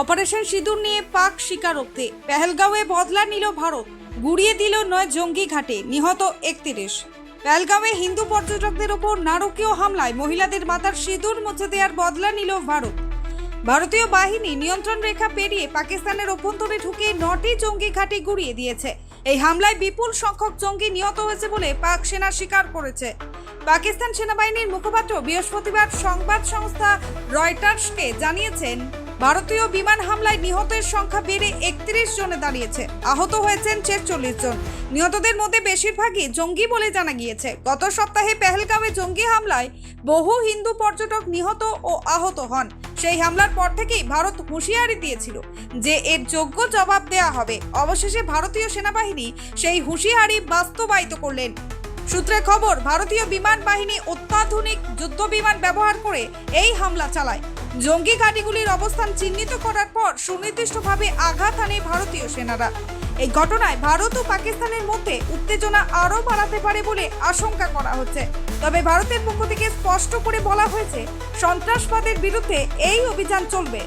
Operation সিঁদুর নিয়ে পাক স্বীকারোক্তি। পেহেলগাঁওয়ে বদলা নিল ভারত। গুড়িয়ে দিল নয় জঙ্গি ঘাটে। নিহত একত্রিশ। পেহেলগাঁওয়ে হিন্দু পর্যটকদের ওপর নারকীয় হামলায় মহিলাদের মাথার সিঁদুর মুছে দেওয়ার বদলা নিল ভারত। ভারতীয় বাহিনী নিয়ন্ত্রণ রেখা পেরিয়ে পাকিস্তানের অভ্যন্তরে ঢুকে নটি জঙ্গি ঘাঁটি গুড়িয়ে দিয়েছে। এই হামলায় বিপুল সংখ্যক জঙ্গি নিহত হয়েছে বলে পাক সেনা স্বীকার করেছে। পাকিস্তান সেনাবাহিনীর মুখপাত্র বৃহস্পতিবার সংবাদ সংস্থা রয়টার্সকে জানিয়েছেন ভারতীয় বিমান হামলায় নিহতের সংখ্যা বেড়ে একত্রিশ জনে দাঁড়িয়েছে। আহত হয়েছেন ছেচল্লিশ জন। নিহতদের মধ্যে বেশিরভাগই জঙ্গি বলে জানা গিয়েছে। গত সপ্তাহে পেহেলগাঁওয়ে জঙ্গি হামলায় বহু হিন্দু পর্যটক নিহত ও আহত হন। সেই হামলার পর থেকেই ভারত হুঁশিয়ারি দিয়েছিল যে এর যোগ্য জবাব দেয়া হবে। অবশেষে ভারতীয় সেনাবাহিনী সেই হুঁশিয়ারি বাস্তবায়িত করলেন। সূত্রে খবর, ভারতীয় বিমান বাহিনী অত্যাধুনিক যুদ্ধ বিমান ব্যবহার করে এই হামলা চালায়। জঙ্গি ঘাঁটিগুলির অবস্থান চিহ্নিত করার পর সুনির্দিষ্টভাবে আঘাত আনে ভারতীয় সেনারা। এই ঘটনায় ভারত ও পাকিস্তানের মধ্যে উত্তেজনা আরও বাড়াতে পারে বলে আশঙ্কা করা হচ্ছে। তবে ভারতের পক্ষ থেকে স্পষ্ট করে বলা হয়েছে, সন্ত্রাসবাদের বিরুদ্ধে এই অভিযান চলবে।